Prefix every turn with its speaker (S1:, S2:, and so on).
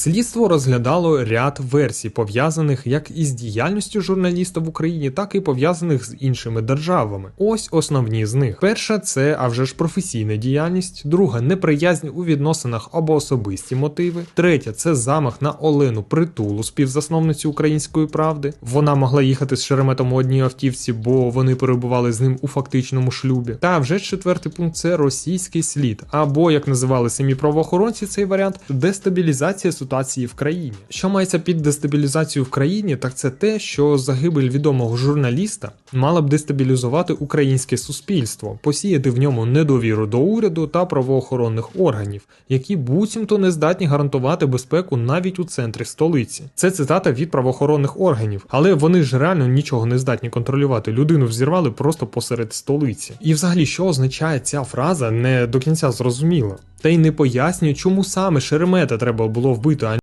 S1: Слідство розглядало ряд версій, пов'язаних як із діяльністю журналіста в Україні, так і пов'язаних з іншими державами. Ось основні з них: перша це а вже ж професійна діяльність, друга неприязнь у відносинах або особисті мотиви. Третя це замах на Олену Притулу, співзасновницю української правди. Вона могла їхати з Шереметом у одній автівці, бо вони перебували з ним у фактичному шлюбі. Та вже четвертий пункт це російський слід, або як називали самі правоохоронці цей варіант дестабілізація ситуації в країні. Що мається під дестабілізацію в країні, так це те, що загибель відомого журналіста мала б дестабілізувати українське суспільство, посіяти в ньому недовіру до уряду та правоохоронних органів, які буцімто не здатні гарантувати безпеку навіть у центрі столиці. Це цитата від правоохоронних органів, але вони ж реально нічого не здатні контролювати. Людину взірвали просто посеред столиці. І взагалі, що означає ця фраза, не до кінця зрозуміло. Та й не пояснює, чому саме Шеремета треба було вбити,